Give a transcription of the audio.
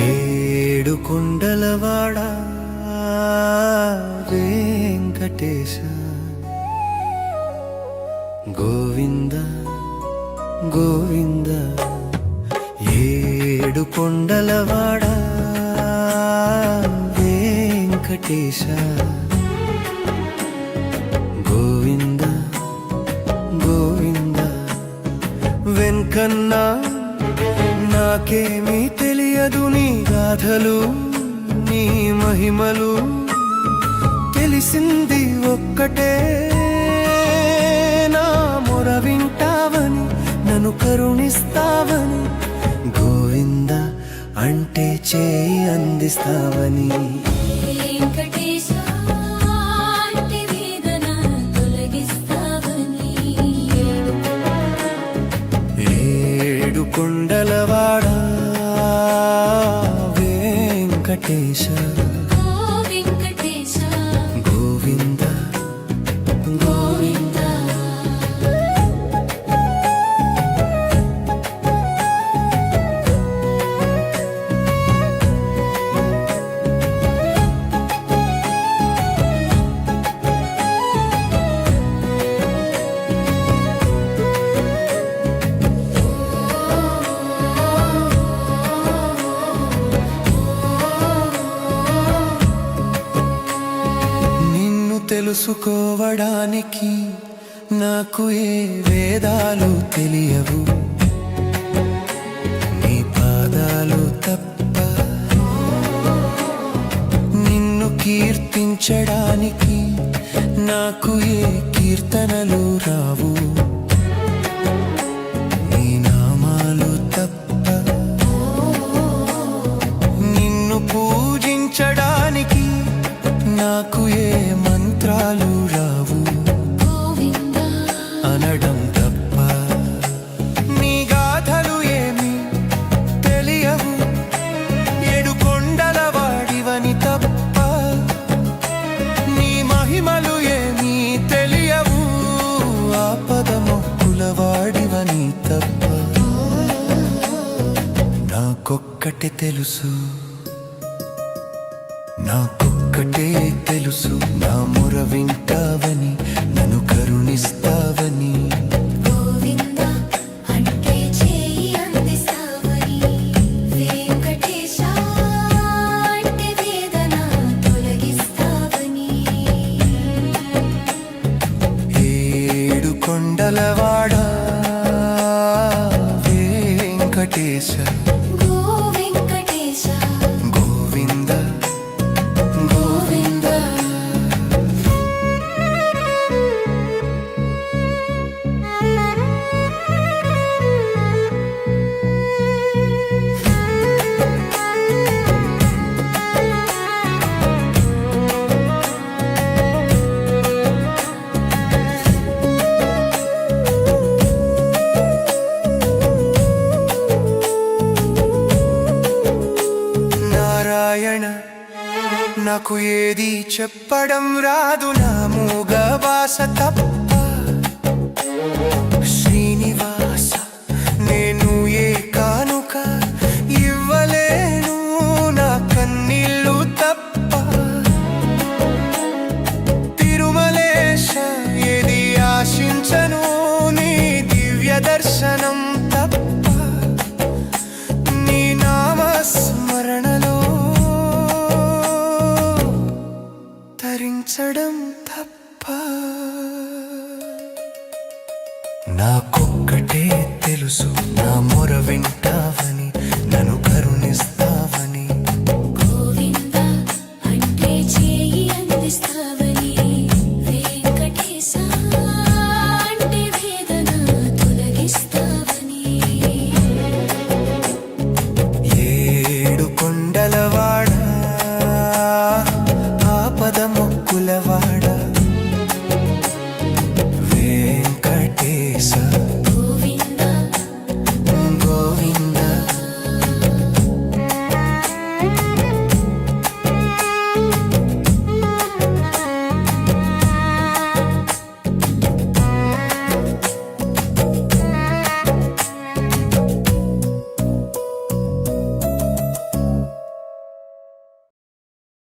ఏడు కొండలవాడ వెంకటేశ. గోవింద గోవింద ఏడు కొండలవాడ వెంకటేశ. గోవింద గోవింద వెంకన్నా నాకేమీ తెలియదు నీ గాథలు నీ మహిమలు. తెలిసింది ఒక్కటే నా మొర వింటావని నన్ను కరుణిస్తావని గోవింద అంటే చేయి అందిస్తావని. వెంకటేశ తెలుసుకోవడానికి నాకు ఏ వేదాలు తెలియవు. నీ పాదాలు తప్ప నిన్ను కీర్తించడానికి నాకు ఏ కీర్తనలు రావు. నీ నామాలు తప్ప నిన్ను పూజించడానికి నాకు ఏ మంత్రాలు రావు. అనడం తప్ప నీ గాథలు ఏమి తెలియవు. ఏడు కొండల వాడివని తప్ప నీ మహిమలు ఏమి తెలియవు. ఆపద మొక్కుల వాడివని తప్ప నాకొక్కటి తెలుసు. నాకు నాకొక్కటే తెలుసు. నా మొర వింటావని నన్ను కరుణిస్తావని. గోవింద అంటే నాకు ఏది చెప్పడం రాదు. నా మూగ వాస తప్ప